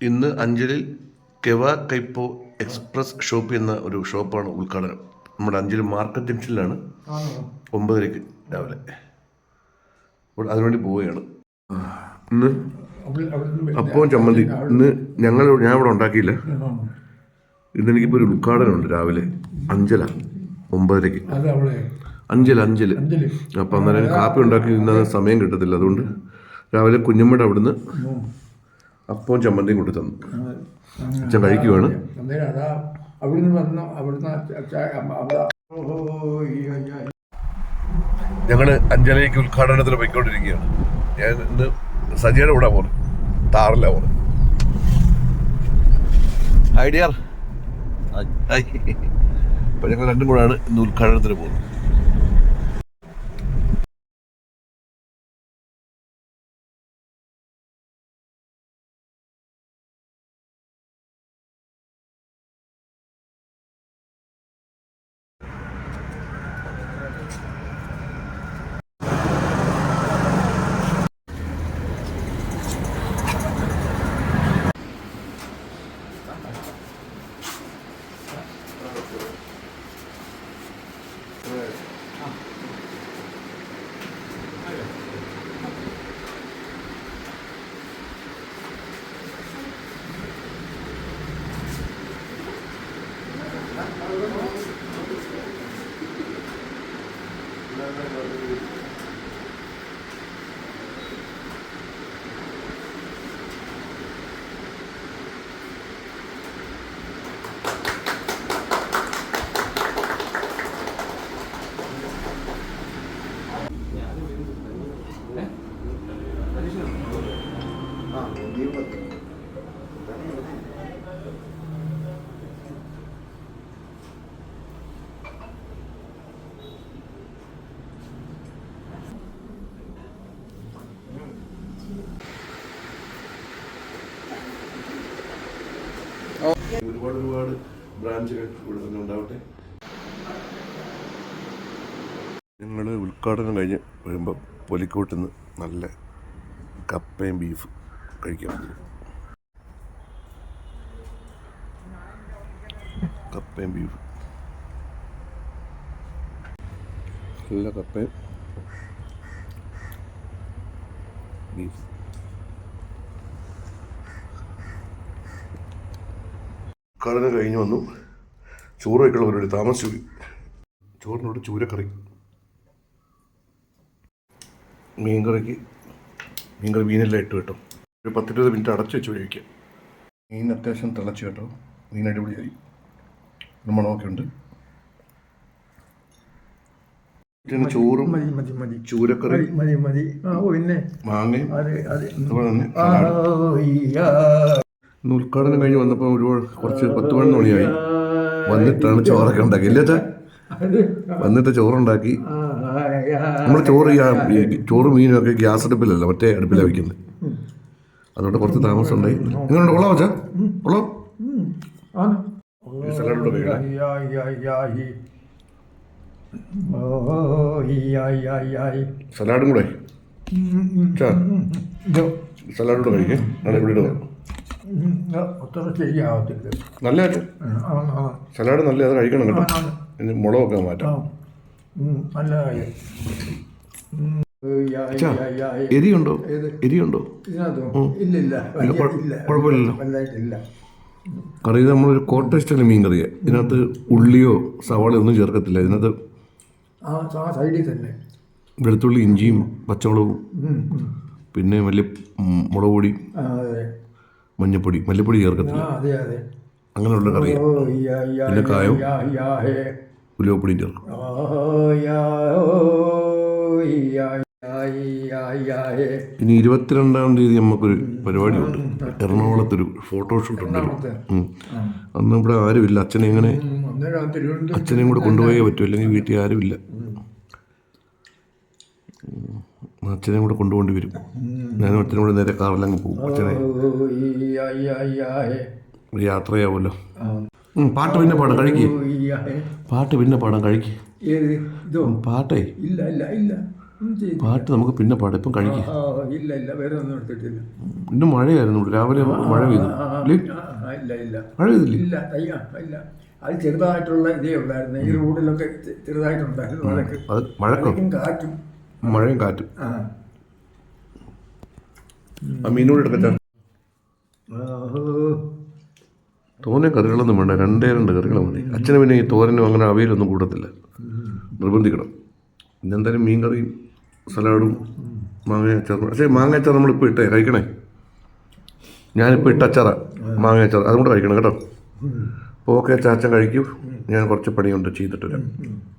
ഇന്ന് അഞ്ചലിൽ കെവ കൈപ്പോ express shop എന്ന ഒരു ഷോപ്പാണ് ഉദ്ഘാടനം. നമ്മുടെ അഞ്ചൽ മാർക്കറ്റ് ജംഗ്ഷനിലാണ്. ഒമ്പതരയ്ക്ക് രാവിലെ. അപ്പോൾ അതിനുവേണ്ടി പോവുകയാണ്. ഇന്ന് അപ്പവും ചമ്മന്തി ഇന്ന് ഞങ്ങൾ ഞാൻ ഇവിടെ ഉണ്ടാക്കിയില്ല. ഇന്ന് എനിക്കിപ്പോൾ ഒരു ഉദ്ഘാടനമുണ്ട് രാവിലെ. അഞ്ചല ഒമ്പതരയ്ക്ക്. അവിടെ. അഞ്ചൽ അഞ്ചൽ അഞ്ചൽ അപ്പം അന്നേരം കാപ്പി ഉണ്ടാക്കി ഇന്നത് സമയം കിട്ടത്തില്ല. അതുകൊണ്ട് രാവിലെ കുഞ്ഞമ്മയുടെ അവിടുന്ന് അപ്പവും ചമ്മന്തിയും കൊണ്ടു തന്നു. അച്ഛൻ കഴിക്കുവാണ്. അവിടുന്ന് വന്ന അവിടുന്ന്. ഞങ്ങൾ അഞ്ചലേക്ക് ഉദ്ഘാടനത്തിന് പോയിക്കൊണ്ടിരിക്കുകയാണ്. ഞാൻ ഇന്ന് സജയുടെ കൂടെ പോണ്. താറില്ല പോണ്. ഐഡിയർ അപ്പൊ ഞങ്ങൾ രണ്ടും കൂടെയാണ് ഇന്ന് ഉദ്ഘാടനത്തിന് പോകുന്നത്. Thank you. ഒരുപാട് ഒരുപാട് ബ്രാഞ്ചുകൾ ഇവിടെ തന്നെ ഉണ്ടാവട്ടെ. ഞങ്ങൾ ഉദ്ഘാടനം കഴിഞ്ഞ് വരുമ്പോൾ പൊലിക്കോട്ടിൽ നിന്ന് നല്ല കപ്പയും ബീഫ് കഴിക്കാൻ കപ്പയും ബീഫ്. നല്ല കപ്പയും ബീഫ്. ഉദ്ഘാടനം കഴിഞ്ഞ് വന്നു. ചോറ് വയ്ക്കുള്ള പരിപാടി താമസിച്ചു. ചോറിനോട് ചൂരക്കറി. മീൻകറിക്ക് മീൻകറി മീനെല്ലാം ഇട്ട് കേട്ടോ. ഒരു പത്തിരുപത് മിനിറ്റ് അടച്ചു വെച്ച് കഴിക്കാം മീൻ അത്യാവശ്യം തിളച്ച് കേട്ടോ. മീൻ അടിപൊളിയായി. ഒരു മണമൊക്കെ ഉണ്ട്. പിന്നെ ചോറും മതി മതി മതി. ചൂരക്കറി. മതി മതി ആ ഓ പിന്നെ. മാങ്ങയും. അത് അത്. അതുപോലെ തന്നെ ഇന്ന് ഉദ്ഘാടനം കഴിഞ്ഞ് വന്നപ്പോൾ ഒരു കുറച്ച് പത്ത് പതിനൊന്ന് മണിയായി. വന്നിട്ടാണ് ചോറൊക്കെ ഉണ്ടാക്കി. ഇല്ല വന്നിട്ട് ചോറുണ്ടാക്കി. നമ്മൾ ചോറ് ചോറ് മീനും ഒക്കെ ഗ്യാസ് അടുപ്പിലല്ല മറ്റേ അടുപ്പിലാണ് വയ്ക്കുന്നത് അതുകൊണ്ട് കുറച്ച് താമസം ഉണ്ടായി എങ്ങനെയുണ്ട് കൊള്ളാം വെച്ചാ കൊള്ളാം സലാഡും കൂടെ. സലാഡ് കൂടെ കഴിക്കേ. നാളെ ഇവിടെ ശരിയാവത്തില്ല നല്ല. സലാഡ് നല്ല അത് കഴിക്കണം കേട്ടോ. മുളകൊക്കെ. മാറ്റാം. നല്ല. എരിയുണ്ടോ? എരിയുണ്ടോ? ഇല്ലില്ല. കുഴപ്പമില്ലല്ലോ. കറി നമ്മളൊരു കോട്ട മീൻ കറിയെ ഇതിനകത്ത് ഉള്ളിയോ സവാളയോ ഒന്നും ചേർക്കത്തില്ല. ഇതിനകത്ത് സൈഡിൽ തന്നെ. വെളുത്തുള്ളി ഇഞ്ചിയും പച്ചമുളകും. പിന്നെ വലിയ മുളക് പൊടി മഞ്ഞപ്പൊടി മല്ലിപ്പൊടി ചേർക്കത്തില്ല. അതെ അതെ. അങ്ങനെയുള്ള കറി പിന്നെ കായം? ഉലുവപ്പൊടി ചേർക്കും. ഇനി ഇരുപത്തിരണ്ടാം തീയതി നമുക്കൊരു പരിപാടിയുണ്ട്. എറണാകുളത്തൊരു ഫോട്ടോഷൂട്ട് ഉണ്ടല്ലോ ഉം. അന്ന് ഇവിടെ ആരുമില്ല. അച്ഛനെ എങ്ങനെ അച്ഛനെയും കൂടെ കൊണ്ടുപോയേ പറ്റൂ. അല്ലെങ്കിൽ വീട്ടിൽ ആരുമില്ല. ഉം. അച്ഛനെയും കൂടെ കൊണ്ടുപോകേണ്ടി വരും ഞാനും അച്ഛനും കൂടെ നേരെ കാറിലങ്ങ് പോകും. അച്ഛനെ ഒരു യാത്രയാവുമല്ലോ. പാട്ട് പിന്നെ പാടാം കഴിക്കേ. പാട്ട് പിന്നെ പാടാം കഴിക്കേ. പാട്ടേ. ഇല്ല ഇല്ല ഇല്ല. പാട്ട് നമുക്ക് പിന്നെ പാടാം ഇപ്പം കഴിക്ക്. ഇല്ല ഇല്ല വേറെ ഒന്നും എടുത്തിട്ടില്ല. ഇന്ന് മഴയായിരുന്നു രാവിലെ മഴ പെയ്തു. ഇല്ലേ? ഇല്ല മഴ പെയ്തില്ല? ഇല്ല ഇല്ല അത് ചെറുതായിട്ടുള്ള ഇതേ ഉള്ളായിരുന്നു. ഈ റോഡിലൊക്കെ ചെറുതായിട്ടുണ്ടായിരുന്നു മഴക്കും കാറ്റും. മഴയും കാറ്റും. ആ. മീനോട് എടുക്കട്ടെ. തോനെ കറികളൊന്നും വേണ്ട. രണ്ടേ രണ്ട് കറികൾ മതി. അച്ഛന് പിന്നെ ഈ തോരനും അങ്ങനെ അവയിലൊന്നും കൂടത്തില്ല. നിർബന്ധിക്കണം. ഇന്നെന്തായാലും മീൻ കറിയും സലാഡും മാങ്ങ അച്ചാറും. പക്ഷേ മാങ്ങ അച്ചാർ നമ്മളിപ്പോൾ ഇട്ടേ കഴിക്കണേ? ഞാനിപ്പോൾ ഇട്ട അച്ചാറാ. മാങ്ങ അച്ചാർ അതും കൂടെ കഴിക്കണം കേട്ടോ. അപ്പോൾ ഓക്കെ അച്ഛൻ കഴിക്കൂ. ഞാൻ കുറച്ച് പണിയുണ്ട് ചെയ്തിട്ട് വരാം.